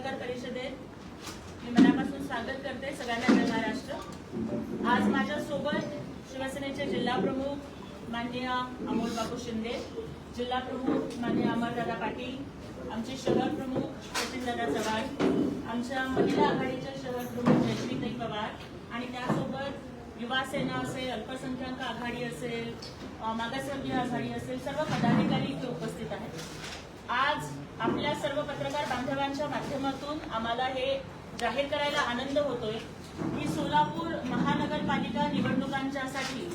पत्रकार परिषदेत मी मनापासून स्वागत करते सगळ्यांना जय महाराष्ट्र. आज माझ्यासोबत शिवसेनेचे जिल्हा प्रमुख माननीय अमोल बापू शिंदे जिल्हा प्रमुख माननीय अमरदादा पाटील आमचे शहर प्रमुख सचिनदादा चव्हाण आमच्या महिला आघाडीच्या शहर प्रमुख जयश्रीताई पवार आणि त्यासोबत युवा सेना असेल अल्पसंख्याक आघाडी असेल मागासवर्गीय आघाडी असेल सर्व पदाधिकारी इथे उपस्थित आहेत. आज आपल्या सर्व पत्रकार बांधवांच्या माध्यमातून आम्हाला हे जाहीर करायला आनंद होतोय. की सोलापूर महानगरपालिका निवडणुकांच्यासाठी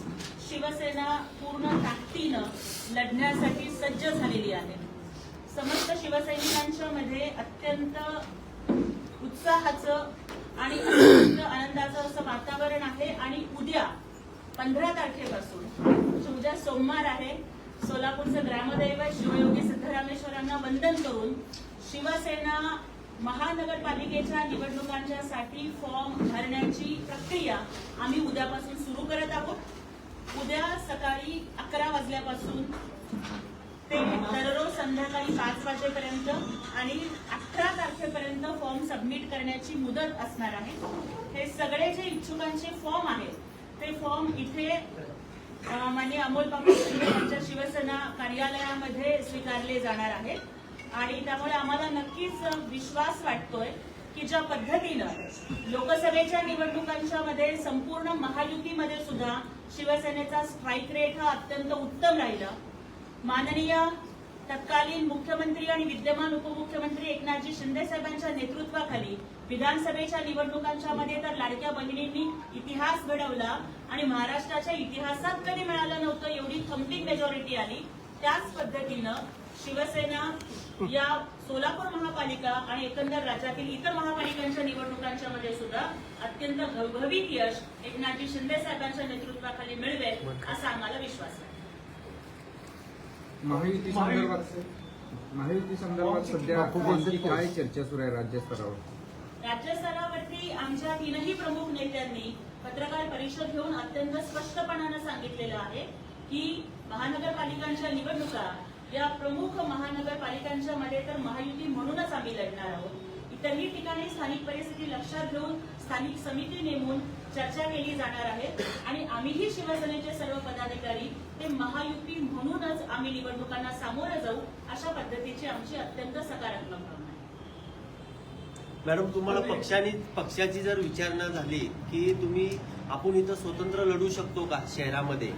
शिवसेना पूर्ण ताकदीनं लढण्यासाठी सज्ज झालेली आहे. समस्त शिवसैनिकांच्या मध्ये अत्यंत उत्साहाचं आणि अत्यंत आनंदाचं असं वातावरण आहे. आणि उद्या पंधरा तारखेपासून म्हणजे उद्या सोमवार आहे सोलापूरचं ग्रामदैवत शिवयोगी सिद्धरामेश्वरांना वंदन करून शिवसेना महानगरपालिकेच्या निवडणुकांच्या साठी फॉर्म भरण्याची प्रक्रिया आम्ही उद्यापासून सुरू करत आहोत. उद्या सकाळी अकरा वाजल्यापासून ते दररोज संध्याकाळी पाच वाजेपर्यंत आणि अठरा तारखेपर्यंत फॉर्म सबमिट करण्याची मुदत असणार आहे. हे सगळे जे इच्छुकांचे फॉर्म आहेत ते फॉर्म इथे माननीय अमोल बापू शिंदे यांच्या शिवसेना कार्यालयामध्ये स्वीकारले जाणार आहेत आणि त्यामुळे आम्हाला नक्कीच विश्वास वाटतोय की ज्या पद्धतीनं लोकसभेच्या निवडणुकांच्या मध्ये संपूर्ण महायुतीमध्ये सुद्धा शिवसेनेचा स्ट्राईक रेट हा अत्यंत उत्तम राहिला. माननीय तत्कालीन मुख्यमंत्री आणि विद्यमान उपमुख्यमंत्री एकनाथजी शिंदे साहेबांच्या नेतृत्वाखाली विधानसभेच्या निवडणुकांच्या मध्ये तर लाडक्या बहिणींनी इतिहास घडवला आणि महाराष्ट्राच्या इतिहासात कधी मिळालं नव्हतं एवढी थम्पिंग मेजॉरिटी आली. त्याच पद्धतीनं शिवसेना या सोलापूर महापालिका आणि एकंदर राज्यातील इतर महापालिकांच्या निवडणुकांच्या मध्ये सुद्धा अत्यंत घवघवीत यश एकनाथजी शिंदे साहेबांच्या नेतृत्वाखाली मिळवेल असा आम्हाला विश्वास आहे. महायुती संदर्भात महायुती संदर्भात सध्या काय चर्चा सुरू आहे राज्यस्तरावर? राज्यस्तरावरती आमच्या तीनही प्रमुख नेत्यांनी पत्रकार परिषद घेऊन अत्यंत स्पष्टपणानं सांगितलेलं आहे की महानगरपालिकांच्या निवडणुका या प्रमुख महानगरपालिकांच्या मध्ये तर महायुती म्हणूनच आम्ही लढणार आहोत. इतरही ठिकाणी स्थानिक परिस्थिती लक्षात घेऊन स्थानिक समिती नेमून चर्चा केली जाणार आहे. आणि आम्हीही शिवसेनेचे सर्व पदाधिकारी ते महायुती म्हणूनच आम्ही निवडणुकांना सामोरं जाऊ अशा पद्धतीची आमची अत्यंत सकारात्मक भावना मॅडम तुम्हाला पक्षाने पक्षाची जर विचारणा झाली की तुम्ही आपण इथं स्वतंत्र लढू शकतो का शहरामध्ये?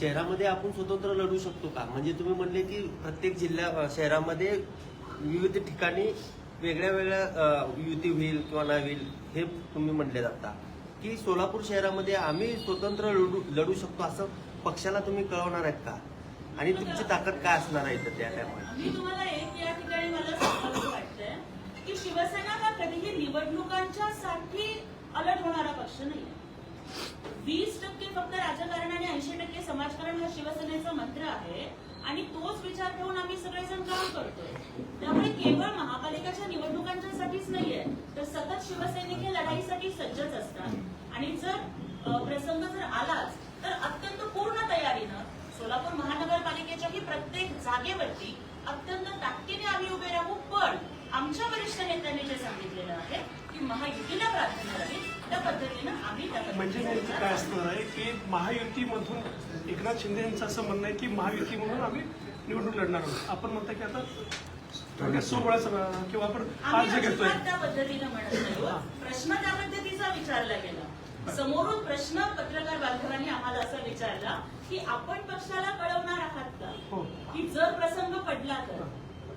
शहरामध्ये आपण स्वतंत्र लढू शकतो का? म्हणजे तुम्ही म्हणले की प्रत्येक जिल्ह्या शहरामध्ये विविध ठिकाणी वेगळ्या वेगळ्या युती होईल किंवा नाही होईल हे तुम्ही म्हणले जाता. की सोलापूर शहरामध्ये आम्ही स्वतंत्र लढू लढू शकतो असं पक्षाला तुम्ही कळवणार आहेत का? आणि तुमची ताकद काय असणार आहे तर त्या टायमाला मी तुम्हाला एक या ठिकाणी मला वाटतंय की शिवसेना हा कधीही निवडणुकांच्या साठी अलर्ट होणारा पक्ष नाही वीस टक्के फक्त राजकारण आणि ऐंशी टक्के समाजकारण हा शिवसेनेचा मंत्र आहे. आणि तोच विचार ठेवून आम्ही सगळेजण काम करतोय. त्यामुळे केवळ महापालिकाच्या निवडणुकांच्यासाठीच नाहीये तर सतत शिवसैनिक हे लढाईसाठी सज्जच असतात. आणि जर प्रसंग जर आलाच तर अत्यंत पूर्ण तयारीनं सोलापूर महानगरपालिकेच्याही प्रत्येक जागेवरती अत्यंत ताकदीने आम्ही उभे राहू पण आमच्या वरिष्ठ नेत्यांनी जे सांगितलेलं आहे की महायुती त्या पद्धतीनं आम्ही म्हणजे नेमकं काय. असणार आहे की महायुतीमधून एकनाथ शिंदे यांचं असं म्हणणं आहे की महायुती म्हणून आम्ही निवडणूक लढणार आहोत. आपण म्हणता की आता थोडक्यात सोबळाचं किंवा आपण आज जे घेतोय. अजिबात त्या पद्धतीनं म्हणत नाही. प्रश्न त्या पद्धतीचा विचारला गेला. समोरून प्रश्न पत्रकार बांधवांनी आम्हाला असा विचारला की आपण पक्षाला कळवणार आहात का? हो. की जर प्रसंग पडला तर?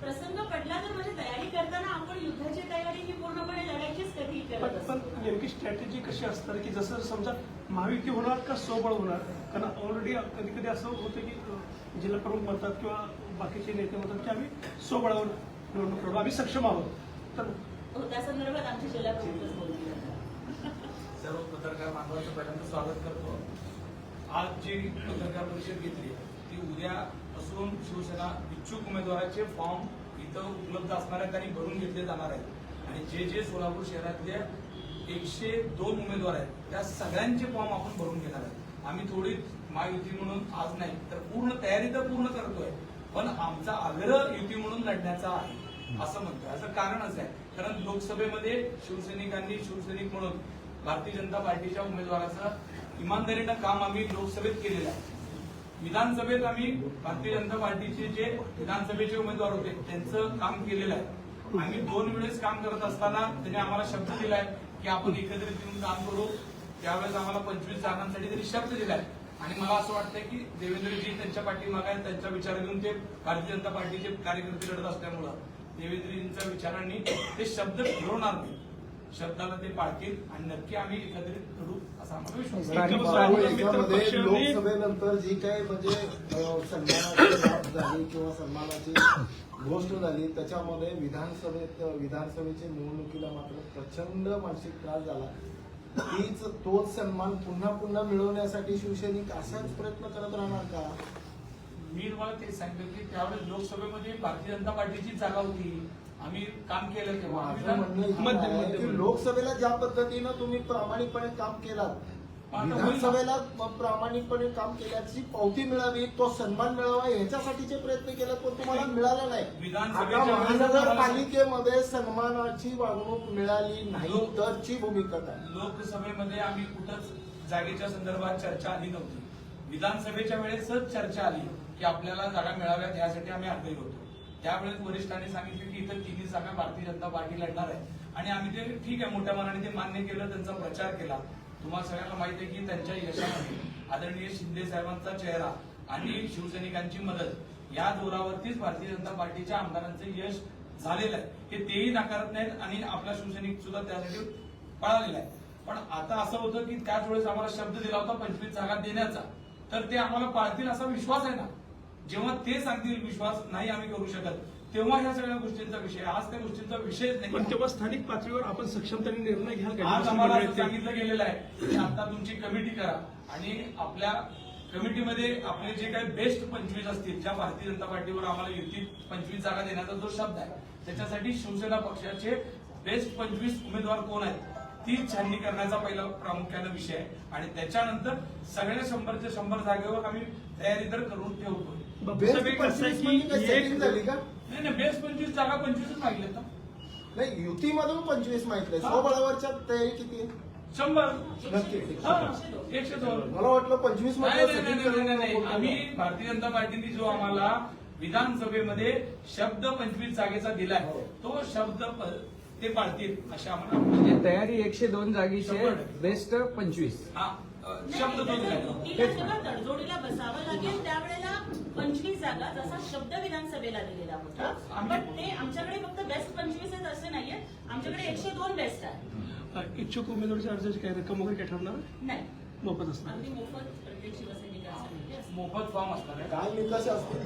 प्रसंग पडला तर म्हणजे तयारी करताना आपण युद्धाची तयारी ही पूर्णपणे लढायचीच कधी पण करत पण असतो नेमकी स्ट्रॅटेजी कशी असणार? की जसं समजा महायुती होणार का सोबळ होणार? कारण ऑलरेडी कधी कधी असं होतं की जिल्हा प्रमुख म्हणतात किंवा बाकीचे नेते म्हणतात की आम्ही सोबळावर निवडणूक लढू आम्ही सक्षम आहोत. तर हो त्या संदर्भात आमचे जिल्हा प्रमुखच बोलतील. सर्व पत्रकार बांधवांचं पहिल्यांदा स्वागत करतो. आज जी पत्रकार परिषद घेतली ती उद्या असून शिवसेना इच्छुक उमेदवाराचे फॉर्म इथं उपलब्ध असणार आहेत आणि भरून घेतले जाणार आहेत. आणि जे जे सोलापूर शहरातले एकशे दोन उमेदवार आहेत. त्या सगळ्यांचे फॉर्म आपण भरून घेणार आहेत. आम्ही थोडी महायुती म्हणून आज नाही तर पूर्ण तयारी तर पूर्ण करतोय. पण आमचा आग्रह युती म्हणून लढण्याचा आहे असं म्हणतोय. असं कारणच आहे. कारण लोकसभेमध्ये शिवसैनिकांनी शिवसैनिक म्हणून भारतीय जनता पार्टीच्या उमेदवाराचं इमानदारीनं काम आम्ही लोकसभेत केलेलं आहे. विधानसभेत आम्ही भारतीय जनता पार्टीचे जे विधानसभेचे उमेदवार होते त्यांचं काम केलेलं आहे. आम्ही दोन वेळेस काम करत असताना त्यांनी आम्हाला शब्द दिलाय की आपण एकत्रित येऊन काम करू. त्यावेळेस आम्हाला पंचवीस जागांसाठी त्यांनी शब्द दिलाय आणि मला असं वाटतंय की देवेंद्रजी त्यांच्या पाठीमागे आहेत त्यांचा विचार घेऊन ते भारतीय जनता पार्टीचे कार्यकर्ते लढत असल्यामुळं देवेंद्रजींच्या विचारांनी ते शब्द फिरवणार नाही शब्दाला ते पाळतील आणि नक्की आम्ही एकत्रित लढू असा आम्हाला विश्वास लोकसभेनंतर जी काही म्हणजे सन्मानाची किंवा सन्मानाची गोष्ट झाली त्याच्यामध्ये विधानसभेत विधानसभेच्या निवडणुकीला मात्र प्रचंड मानसिक त्रास झाला. तीच तोच सन्मान पुन्हा पुन्हा मिळवण्यासाठी शिवसैनिक असाच प्रयत्न करत राहणार का? मी तुम्हाला तेच सांगितलं की त्यावेळेस लोकसभेमध्ये भारतीय जनता पार्टीची जागा होती. आम्ही काम केलं तेव्हा. म्हणणं. लोकसभेला ज्या पद्धतीनं तुम्ही प्रामाणिकपणे काम केलात विधानसभेला प्रामाणिकपणे काम केल्याची पावती मिळावी तो सन्मान मिळावा याच्यासाठीचे प्रयत्न केले पण तुम्हाला मिळाला नाही. आता महानगरपालिकेमध्ये सन्मानाची वागणूक मिळाली नाही लोक- तरची भूमिका काय? लोकसभेमध्ये आम्ही कुठंच जागेच्या संदर्भात चर्चा आली नव्हती. विधानसभेच्या वेळेसच चर्चा आली की आपल्याला जागा मिळाव्यात यासाठी आम्ही आग्रही होतो. त्यावेळेस वरिष्ठांनी सांगितलं की इथं तिन्ही जागा भारतीय जनता पार्टी लढणार आहे. आणि आम्ही ते ठीक आहे मोठ्या मनाने ते मान्य केलं त्यांचा प्रचार केला. तुम्हाला सगळ्यांना माहिती आहे की त्यांच्या यशामध्ये आदरणीय शिंदे साहेबांचा चेहरा आणि शिवसैनिकांची मदत या जोरावरतीच भारतीय जनता पार्टीच्या आमदारांचं यश झालेलं आहे. हे तेही नाकारत नाहीत आणि आपला शिवसैनिक सुद्धा त्यासाठी पळालेला आहे. पण आता असं होतं की त्याच वेळेस आम्हाला शब्द दिला होता पंचवीस जागा देण्याचा. तर ते आम्हाला पाळतील असा विश्वास आहे ना? जेव्हा ते सांगतील विश्वास नाही आम्ही करू शकत. तेव्हा ह्या सगळ्या गोष्टींचा विषय. आज त्या गोष्टींचा विषयच पण नाही तेव्हा स्थानिक पातळीवर आपण सक्षमतेने निर्णय घ्याल का? आज आम्हाला असं ते- सांगितलं गेलेलं आहे की आता तुमची कमिटी करा आणि आपल्या कमिटीमध्ये आपले जे काही बेस्ट पंचवीस असतील ज्या भारतीय जनता पार्टीवर आम्हाला युती पंचवीस जागा देण्याचा जो शब्द आहे त्याच्यासाठी शिवसेना पक्षाचे बेस्ट पंचवीस उमेदवार कोण आहेत ती छाननी करण्याचा पहिला प्रामुख्याने विषय आहे आणि त्याच्यानंतर सगळ्या शंभरच्या शंभर जागेवर आम्ही तयारी तर करून ठेवतो नाही नाही बेस्ट पंचवीस जागा पंचवीसच मागितल्यात ना. नाही युतीमधून पंचवीस माहिती हा. स्वबळावरच्या तयारी किती? आहे शंभर. नक्की. हा एकशे दोन. मला वाटलं पंचवीस नाही मध्ये नाही, नाही, नाही, नाही, नाही. आम्ही भारतीय जनता पार्टीने जो आम्हाला विधानसभेमध्ये शब्द पंचवीस जागेचा दिलाय तो शब्द प- ते पाळतील अशा आम्हाला म्हणजे तयारी एकशे दोन जागीचे शंभर टक्के. बेस्ट पंचवीस. हा. शब्द तडजोडीला बसावं लागेल. त्यावेळेला पंचवीस जागा जसा शब्द विधानसभेला दिलेला होता. पण ते आमच्याकडे फक्त बेस्ट पंचवीस आहेत असे नाहीये. आमच्याकडे एकशे दोन बेस्ट आहे इच्छुक उमेदवाराच्या अर्जाची काय रक्कम वगैरे काय ठरणार? नाही. मोफत असणार. मोफत फॉर्म असणार आहे. काय निकष असते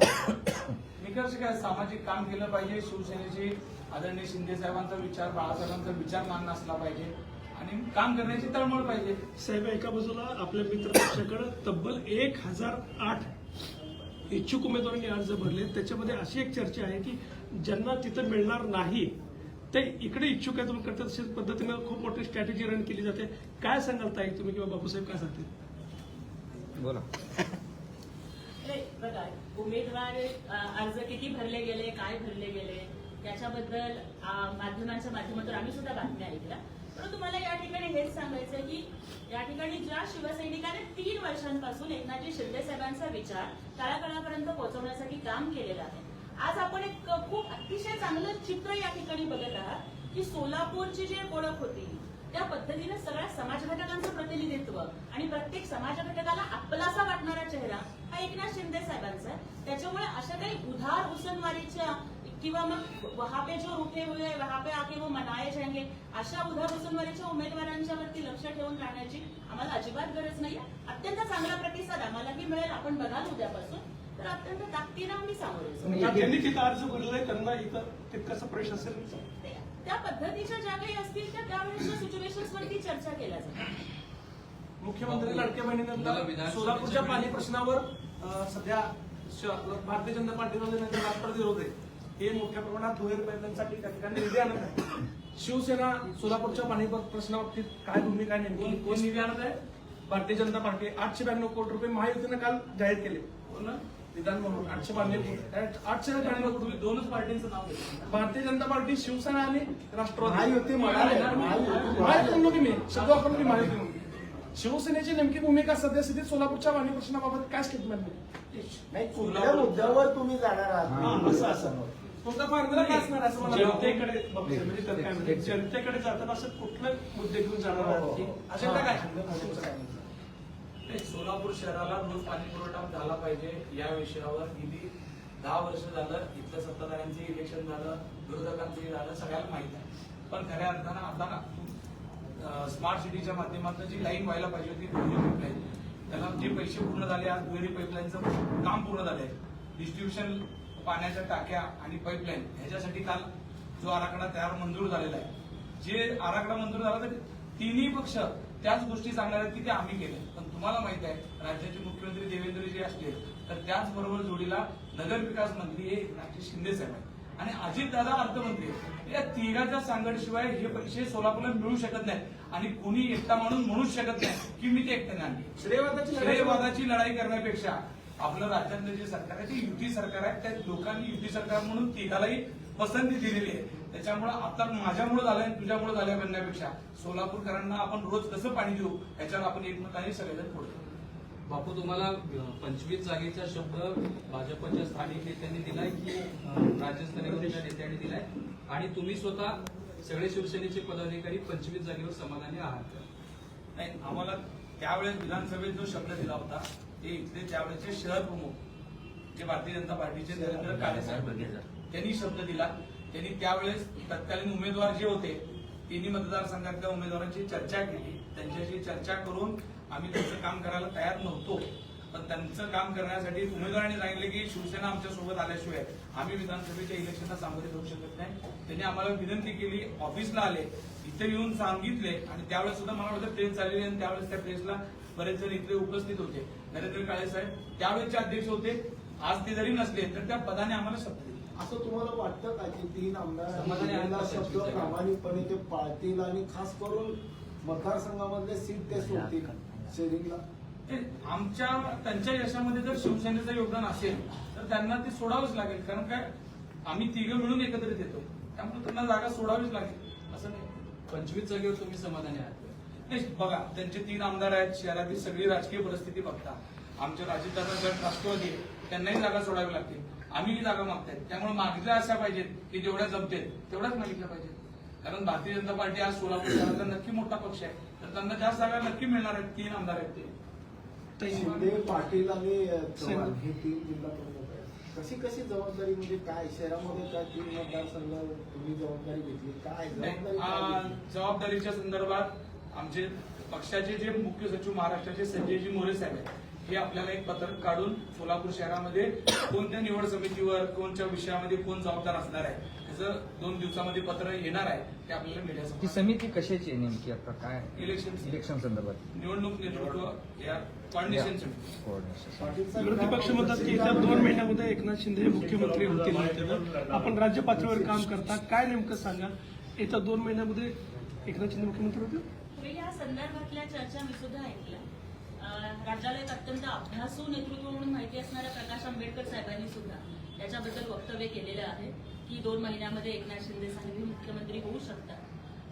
निकष काय सामाजिक काम केलं पाहिजे. शिवसेनेचे आदरणीय शिंदे साहेबांचा विचार बाळासाहेबांचा विचार मान्य असला पाहिजे. आणि काम करण्याची तळमळ पाहिजे. साहेब एका बाजूला आपल्या मित्र पक्षाकडे तब्बल एक हजार आठ इच्छुक उमेदवारांनी अर्ज भरले. त्याच्यामध्ये अशी एक चर्चा आहे की ज्यांना तिथं मिळणार नाही ते इकडे इच्छुक आहे तुम्ही करतात. तशाच पद्धतीनं खूप मोठी स्ट्रॅटेजी रन केली जाते. काय सांगाल ताई तुम्ही किंवा बापूसाहेब काय सांगतील? बोला. नाही, बघा उमेदवार अर्ज किती भरले गेले काय भरले गेले त्याच्याबद्दल माध्यमांच्या माध्यमातून आम्ही सुद्धा बातम्या ऐकल्या. परंतु तुम्हाला या ठिकाणी हेच सांगायचं की या ठिकाणी ज्या शिवसैनिकाने तीन वर्षांपासून एकनाथजी शिंदे साहेबांचा विचार तळागाळापर्यंत पोहोचवण्यासाठी काम केलेलं आहे. आज आपण एक खूप अतिशय चांगलं चित्र या ठिकाणी बघत आहात की सोलापूरची जी ओळख होती त्या पद्धतीने सगळ्या समाज घटकांचं प्रतिनिधित्व आणि प्रत्येक समाज घटकाला आपलासा वाटणारा चेहरा हा एकनाथ शिंदे साहेबांचा आहे. त्याच्यामुळे अशा काही उधार उसनवारीच्या किंवा मग वहां पे जो रुके हुए हैं, वहां पे आके वो मनाए जाएंगे। अशा उधार उसनवारीच्या उमेदवारांच्या वरती लक्ष ठेवून राहण्याची आम्हाला अजिबात गरज नाही अत्यंत चांगला प्रतिसाद आम्हालाही मिळेल. आपण बघाल उद्यापासून. तर अत्यंत ताकदीनं आम्ही सामोरे ज्यांनी तिथं अर्ज भरलाय त्यांना इथं तितकासा प्रवेश असेल ते- त्या पद्धतीच्या ज्या काही असतील त्या त्यावेळेच्या सिच्युएशन वरती चर्चा केल्या जातात मुख्यमंत्री लाडक्या बहिणीनंतर सोलापूरच्या पाणी प्रश्नावर सध्या भारतीय जनता पार्टीमध्ये नंतर राष्ट्रवादी विरोध आहे हे मोठ्या प्रमाणात दुहेरी प्रयत्नांसाठी त्या ठिकाणी निधी आणत आहे. शिवसेना सोलापूरच्या पाणी प्रश्नाबाबतीत काय भूमिका नेमकी? कोण निधी आणत आहे? भारतीय जनता पार्टी. आठशे ब्याण्णव कोटी रुपये महायुतीनं काल जाहीर केले. विधान म्हणून आठशे बांधले आठशे ब्याण्णव तुम्ही कुटुंब दोनच पार्टींचं नाव भारतीय जनता पार्टी शिवसेना आणि राष्ट्रवादी. महायुती मी शब्द वापरलो की महायुती म्हणून. शिवसेनेची नेमकी भूमिका सद्यस्थितीत सोलापूरच्या पाणी प्रश्नाबाबत काय स्टेटमेंट नाही कुठल्या मुद्द्यावर तुम्ही जाणार आहात? असं असं. तुमचा फार्म्युला काय असणार असं मला जनतेकडे बघतोय, म्हणजे त्यात काय म्हणतात, जनतेकडे जाताना असं कुठलं मुद्दे घेऊन जाणार आहात की? अजेंडा काय तुमचं काय म्हणणं? नाही, सोलापूर शहराला रोज पाणी पुरवठा झाला पाहिजे या विषयावर गेली दहा वर्ष झालं इथल्या सत्ताधाऱ्यांचे इलेक्शन झालं विरोधकांचंही झालं सगळ्याला माहीत आहे. पण खऱ्या अर्थानं आता स्मार्ट सिटीच्या माध्यमातून जी लाईन व्हायला पाहिजे होती दुहेरी पाईपलाईन त्याला जे पैसे पूर्ण झाले आज दुहेरी पाईपलाईनचं काम पूर्ण झालंय. डिस्ट्रीब्युशन पाण्याच्या टाक्या आणि पाईपलाईन ह्याच्यासाठी काल जो आराखडा तयार मंजूर झालेला आहे. जे आराखडा मंजूर झाला तर तिन्ही पक्ष त्याच गोष्टी सांगणार आहेत की ते आम्ही केले पण तुम्हाला माहीत आहे राज्याचे मुख्यमंत्री देवेंद्रजी असले तर त्याचबरोबर जोडीला नगर विकास मंत्री हे एकनाथजी शिंदे साहेब आहेत. आणि अजितदादा अर्थमंत्री आहेत. या तिघाच्या सांगडशिवाय हे पैसे सोलापूरला मिळू शकत नाहीत. आणि कुणी एकटा माणूस म्हणूच शकत नाही की मी ते एकट्याने आणले. श्रेयवादाची लढाई करण्यापेक्षा आपलं राज्यातलं जे सरकार आहे ते युती सरकार आहे त्या लोकांनी युती सरकार म्हणून तिघालाही पसंती दिलेली आहे त्याच्यामुळे आता माझ्यामुळे झालंय तुझ्यामुळे झालंय म्हणण्यापेक्षा सोलापूरकरांना आपण रोज कसं पाणी देऊ याच्यावर आपण एकमताने सगळेजण पुढे. बापू तुम्हाला पंचवीस जागेचा शब्द भाजपच्या स्थानिक नेत्यांनी दिलाय की राज्यस्तरीय नेत्यांनी दिलाय आणि तुम्ही स्वतः सगळे शिवसेनेचे पदाधिकारी पंचवीस जागेवर समाधानी आहात? नाही आम्हाला त्यावेळेस विधानसभेत जो शब्द दिला होता ते इथले त्यावेळेचे शहर प्रमुख जे भारतीय जनता पार्टीचे नरेंद्र काळे साहेब त्यांनी शब्द दिला. त्यांनी त्यावेळेस तत्कालीन उमेदवार जे होते तिन्ही मतदारसंघातल्या उमेदवारांची चर्चा केली. त्यांच्याशी चर्चा करून आम्ही त्यांचं काम करायला तयार नव्हतो. पण त्यांचं काम करण्यासाठी उमेदवारांनी सांगितले की शिवसेना आमच्यासोबत आल्याशिवाय आम्ही विधानसभेच्या इलेक्शनला सामोरे जाऊ शकत नाही. त्यांनी आम्हाला विनंती केली ऑफिसला आले. इथे येऊन सांगितले आणि त्यावेळेस सुद्धा मला वाटतं ट्रेन चाललेली आणि त्यावेळेस त्या प्रेसला बरेच जण इथले उपस्थित होते. नरेंद्र काळे साहेब त्यावेळेचे अध्यक्ष होते. आज ते जरी नसले तर त्या पदाने आम्हाला शब्द दिले. असं तुम्हाला वाटतं का की तीन आमदार का शब्द? प्रामाणिकपणे ते पाळतील आणि खास करून मतदारसंघामधले सीट ते सोडतील शेअरिंगला ते आमच्या त्यांच्या यशामध्ये जर शिवसेनेचं योगदान असेल तर त्यांना ते सोडावंच लागेल. कारण काय? आम्ही तिघं मिळून एकत्रित येतो. त्यामुळे त्यांना जागा सोडावीच लागेल. असं नाही. पंचवीस जागेवर तुम्ही समाधानी आहात. नाही बघा त्यांचे तीन आमदार आहेत शहरातील सगळी राजकीय परिस्थिती बघता. आमच्या राजदादा गट राष्ट्रवादी त्यांनाही जागा सोडावी लागतील आम्हीही जागा मागतायत. त्यामुळे मागितल्या अशा पाहिजेत की जेवढ्या जमतील तेवढ्याच मागितल्या पाहिजेत. कारण भारतीय जनता पार्टी आज सोलापूर शहराचा नक्की मोठा पक्ष आहे. तर त्यांना जास्त जागा नक्की मिळणार आहेत तीन आमदार आहेत ते. शिंदे पाटील आणि अ, चव्हाण हे तीन जिल्हा प्रमुख आहेत. कशी कशी जबाबदारी म्हणजे काय? शहरामध्ये काय तीन मतदारसंघ तुम्ही जबाबदारी घेतली? काय जबाबदारी? जबाबदारीच्या संदर्भात आमचे पक्षाचे जे मुख्य सचिव महाराष्ट्राचे संजयजी मोरे साहेब आहेत हे आपल्याला एक पत्रक काढून सोलापूर शहरामध्ये कोणत्या निवड समितीवर कोणत्या विषयामध्ये कोण जबाबदार असणार आहे त्याचं दोन दिवसामध्ये पत्र येणार आहे ते आपल्याला ती मीडियासमोर समिती कशाची आहे नेमकी आता? काय इलेक्शन इलेक्शन संदर्भात. निवडणूक नेतृत्व या कॉर्डिनेशन समिती. विरोधी पक्ष म्हणतात की येत्या दोन महिन्यामध्ये एकनाथ शिंदे हे मुख्यमंत्री होतील म्हणतात. आपण राज्य पातळीवर काम करता. काय नेमकं सांगा? येत्या दोन महिन्यामध्ये एकनाथ शिंदे मुख्यमंत्री होतील? या संदर्भातल्या चर्चा मी सुद्धा ऐकल्या. राज्याला एक अत्यंत अभ्यासू नेतृत्व म्हणून माहिती असणाऱ्या प्रकाश आंबेडकर साहेबांनी सुद्धा याच्याबद्दल वक्तव्य केलेलं आहे की दोन महिन्यामध्ये एकनाथ शिंदे साहेब मुख्यमंत्री होऊ शकतात.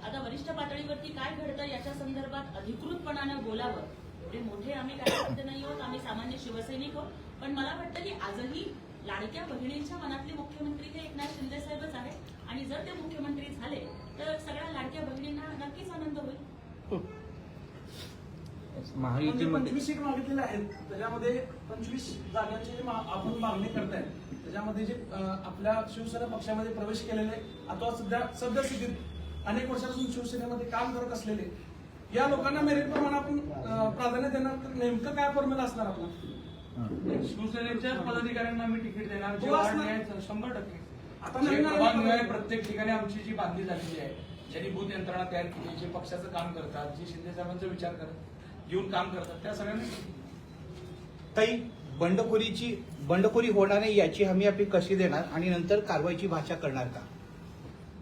आता वरिष्ठ पातळीवरती काय घडतं याच्या संदर्भात अधिकृतपणानं बोलावं एवढे मोठे आम्ही कार्यकर्ते नाही आहोत आम्ही सामान्य शिवसैनिक आहोत पण मला वाटतं की आजही लाडक्या बहिणींच्या मनातले मुख्यमंत्री हे एकनाथ शिंदे साहेबच आहेत आणि जर ते मुख्यमंत्री झाले तर सगळ्या लाडक्या बहिणींना नक्कीच आनंद होईल. महायुतीमध्ये पंचवीस सीट मागितलेल्या आहेत. त्याच्यामध्ये पंचवीस जागांची जी मा- आपण मागणी करताय त्याच्यामध्ये जे अं, आपल्या शिवसेना पक्षामध्ये प्रवेश केलेले अथवा सध्या सद्यस्थितीत अनेक वर्षापासून शिवसेनेमध्ये काम करत असलेले या लोकांना मेरिट प्रमाणे आपण अं, प्राधान्य देणार तर नेमकं काय फॉर्म्युला असणार आपला? शिवसेनेच्या पदाधिकाऱ्यांना आम्ही तिकीट देणार जे हो, वाढ असणार. न्याय शंभर टक्के. आता जे प्रभाग प्रत्येक ठिकाणी आमची जी बांधली झालेली आहे ज्यांनी बूथ यंत्रणा तयार केली जे पक्षाचं काम करतात जे शिंदे साहेबांचा विचार करत घेऊन काम करतात त्या सगळ्यांना ताई बंडखोरीची बंडखोरी होणार नाही याची हमी आपली कशी देणार आणि नंतर कारवाईची भाषा करणार का?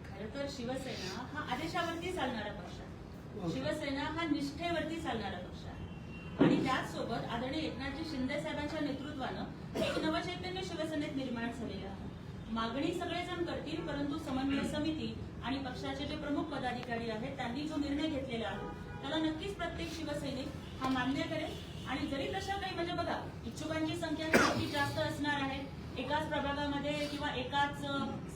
खरं तर शिवसेना हा आदेशावरती चालणारा पक्ष आहे. शिवसेना हा निष्ठेवरती चालणारा पक्ष आहे. आणि त्याचसोबत आदरणीय एकनाथजी शिंदे साहेबांच्या नेतृत्वानं एक नवचैतन्य शिवसेनेत निर्माण झालेलं आहे. मागणी सगळेजण करतील परंतु समन्वय समिती आणि पक्षाचे जे प्रमुख पदाधिकारी आहेत त्यांनी जो निर्णय घेतलेला आहे त्याला नक्कीच प्रत्येक शिवसैनिक हा मान्य करेल. आणि जरी तशा काही म्हणजे बघा इच्छुकांची संख्या नक्की जास्त असणार आहे. एकाच प्रभागामध्ये किंवा एकाच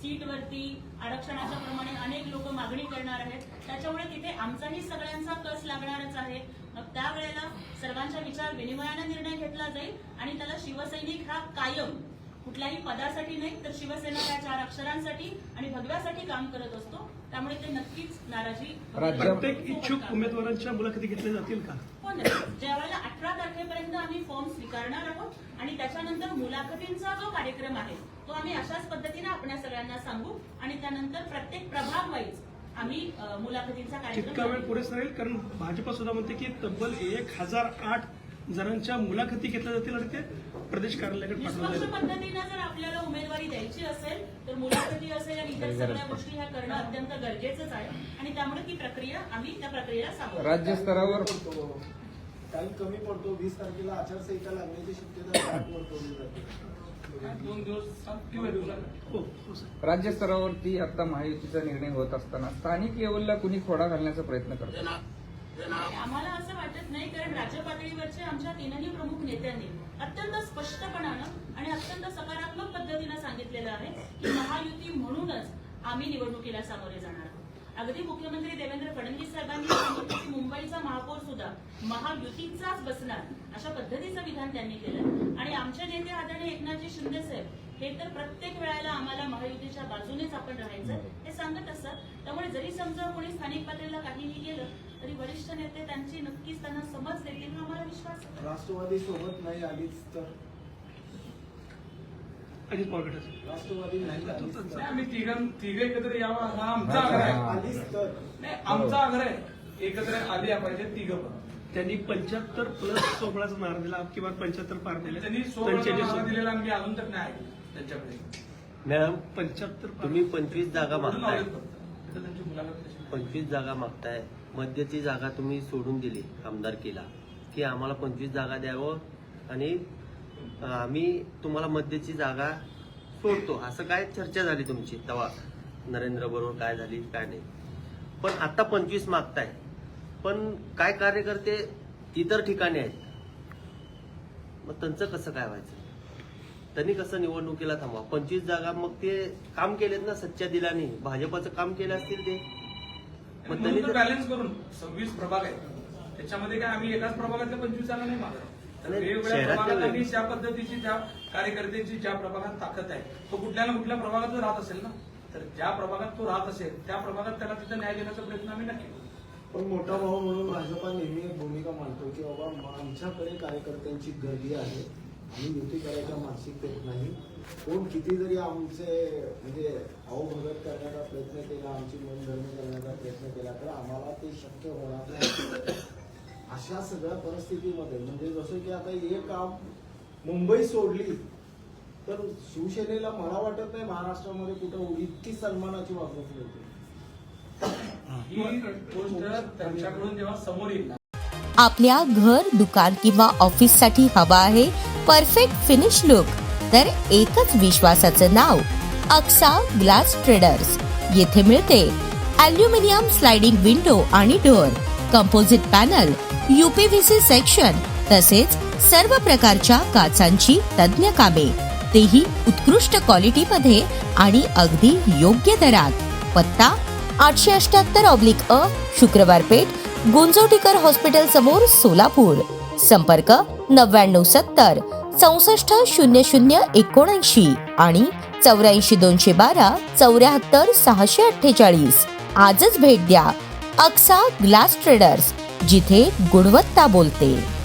सीटवरती आरक्षणाच्या प्रमाणे अनेक लोक मागणी करणार आहेत. त्याच्यामुळे तिथे आमचाही सगळ्यांचा कस लागणारच आहे. मग त्यावेळेला सर्वांच्या विचार विनिमयाने निर्णय घेतला जाईल आणि त्याला शिवसैनिक हा कायम. कुठल्याही पदासाठी नाही तर शिवसेना या चार अक्षरांसाठी आणि भगव्यासाठी काम करत असतो. त्यामुळे ते नक्कीच नाराजी प्रत्येक इच्छुक उमेदवारांच्या मुलाखती घेतल्या जातील का हो. ज्यावेळेला अठरा तारखेपर्यंत आम्ही फॉर्म स्वीकारणार आहोत आणि त्याच्यानंतर मुलाखतींचा जो कार्यक्रम आहे तो आम्ही अशाच पद्धतीने आपल्या सगळ्यांना सांगू आणि त्यानंतर प्रत्येक प्रभाग वाईज आम्ही मुलाखतींचा तितका वेळ कार्यक्रम पुरेसा राहील कारण भाजप सुद्धा म्हणते की तब्बल एक हजार आठ जणांच्या मुलाखती घेतल्या जातील आणि ते प्रदेश कार्यालयाकडे निष्पक्ष पद्धतीनं जर आपल्याला उमेदवारी द्यायची असेल तर मुलाखती असेल आणि इतर सगळ्या गोष्टी ह्या करणं अत्यंत गरजेचंच आहे. आणि त्यामुळे ती प्रक्रिया आम्ही त्या प्रक्रियेला सामोरं राज्य स्तरावर पडतो टाइम कमी पडतो. वीस तारखेला आचारसंहिता लागण्याची शक्यता दाट वर्तवली जाते. दोन दिवस किंवा हो हो सर. राज्य स्तरावरती आता महायुतीचा निर्णय होत असताना स्थानिक लेवलला कुणी खोडा घालण्याचा प्रयत्न करतो आम्हाला असं वाटत नाही कारण राज्य पातळीवरचे आमच्या तीनही प्रमुख नेत्यांनी अत्यंत स्पष्टपणानं आणि अत्यंत सकारात्मक पद्धतीनं सांगितलेलं आहे की महायुती म्हणूनच आम्ही निवडणुकीला सामोरे जाणार आहोत. अगदी मुख्यमंत्री देवेंद्र फडणवीस साहेबांनी सांगितलं की मुंबईचा महापौर सुद्धा महायुतीचाच बसणार अशा पद्धतीचं विधान त्यांनी केलं आणि आमचे नेते आदरणीय एकनाथजी शिंदे साहेब हे तर प्रत्येक वेळेला आम्हाला महायुतीच्या बाजूनेच आपण राहायचं हे सांगत असतात त्यामुळे जरी समजा कोणी स्थानिक पातळीला काहीही केलं तरी वरिष्ठ नेते त्यांची नक्कीच त्यांना समज देतील हा आम्हाला विश्वास आहे. राष्ट्रवादी सोबत नाही आलीच तर? अजित पवार गटाचे. राष्ट्रवादी नाही आम्ही तिघ तिघ एकत्र यावा हा आमचा आग्रह आहे. आलीच तर. नाही आमचा आग्रह आहे. एकत्र आले पाहिजे तिघ पण. त्यांनी पंच्याहत्तर प्लस सोहळाचा नारा दिला किंवा पंच्याहत्तर पार दिले. त्यांनी सोळा दिलेला आम्ही अजून तर नाही त्यांच्याकडे. मॅडम पंच्याहत्तर तुम्ही पंचवीस जागा मागताय. लावलेत फक्त. तर त्यांची मुलाखत कशी पंचवीस जागा मागताय. मध्यची जागा तुम्ही सोडून दिली आमदारकीला की आम्हाला पंचवीस जागा द्यावं आणि अं, आम्ही तुम्हाला मध्यची जागा सोडतो. असं काय चर्चा झाली तुमची? तेव्हा नरेंद्र बरोबर काय झाली काय नाही. पण आता पंचवीस मागताय. पण काय कार्यकर्ते इतर ठिकाणी आहेत? मग त्यांचं कसं काय व्हायचं? त्यांनी कसं निवडणुकीला थांबवा? पंचवीस जागा मग ते काम केलेत ना सच्च्या दिलानी. भाजपाचं काम केलं असतील ते. मग त्यांनी बॅलन्स करून सव्वीस प्रभाग आहेत. त्याच्यामध्ये काय आम्ही एकाच प्रभागातल्या पंचवीस जागा नाही मागत. वेगवेगळ्या प्रभागात ज्या पद्धतीची ज्या कार्यकर्त्यांची ज्या प्रभागात ताकद आहे तो कुठल्या ना कुठल्या प्रभागात राहत असेल ना? तर ज्या प्रभागात तो राहत असेल त्या प्रभागात त्याला तिथं न्याय देण्याचा प्रयत्न आम्ही नक्की पण मोठा भाऊ म्हणून भाजपा नेहमी एक भूमिका मांडतो की बाबा आमच्याकडे कार्यकर्त्यांची गर्दी आहे आम्ही युती करायच्या मानसिकतेत नाही. कोण किती जरी आमचे म्हणजे अवभगत करण्याचा प्रयत्न केला आमची मनधरणी करण्याचा प्रयत्न केला तर आम्हाला ते शक्य होणार नाही. अशा सगळ्या परिस्थितीमध्ये म्हणजे जसं की आता हे काम मुंबई सोडली तर शिवसेनेला मला वाटत नाही महाराष्ट्रामध्ये कुठं इतकी सन्मानाची वागणूक मिळते. ही गोष्ट त्यांच्याकडून जेव्हा समोर येईल आपल्या घर दुकान किंवा ऑफिससाठी हवा आहे परफेक्ट फिनिश लुक. तर एकच विश्वासाचं नाव अक्सा ग्लास ट्रेडर्स. येथे मिळते अल्युमिनियम स्लाइडिंग विंडो आणि door composite panel UPVC section तसेच सर्व प्रकारच्या काचांची तज्ञ कामे. तेही उत्कृष्ट क्वालिटीमध्ये आणि अगदी योग्य दरात. पत्ता आठशे अठ्याहत्तर ऑब्लिक अ शुक्रवार पेठ गुंजोटीकर हॉस्पिटल समोर सोलापूर. संपर्क नव्याण्णव सत्तर चौसष्ट शून्य शून्य एकोणऐंशी आणि चौऱ्याऐंशी दोनशे बारा चौऱ्याहत्तर सहाशे अठ्ठेचाळीस. आजच भेट द्या अक्सा ग्लास ट्रेडर्स जिथे गुणवत्ता बोलते.